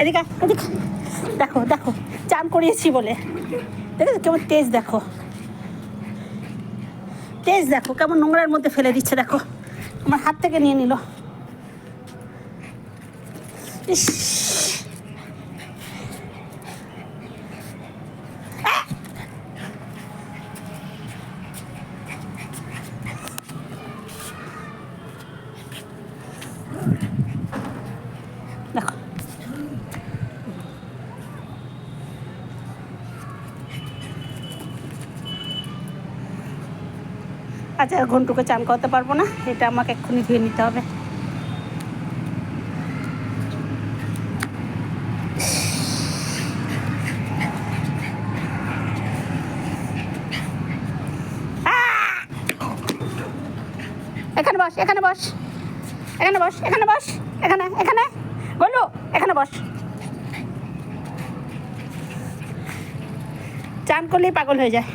এদিকে এদিকে দেখো দেখো, চান করিয়েছি বলে। দেখেছ কেমন তেজ দেখো। তেজ দেখো, কেমন নোংরার মধ্যে ফেলে দিচ্ছে দেখো। আমার হাত থেকে নিয়ে নিল। ইস। আহ! আচ্ছা ঘন্টুকে চান করতে পারব না। এটা আমাকে এক্ষুনি ধুয়ে নিতে হবে! এখানে বস এখানে বস। এখানে বস এখানে বস, এখানে এখানে। বস চান করলেই পাগল হয়ে যায়।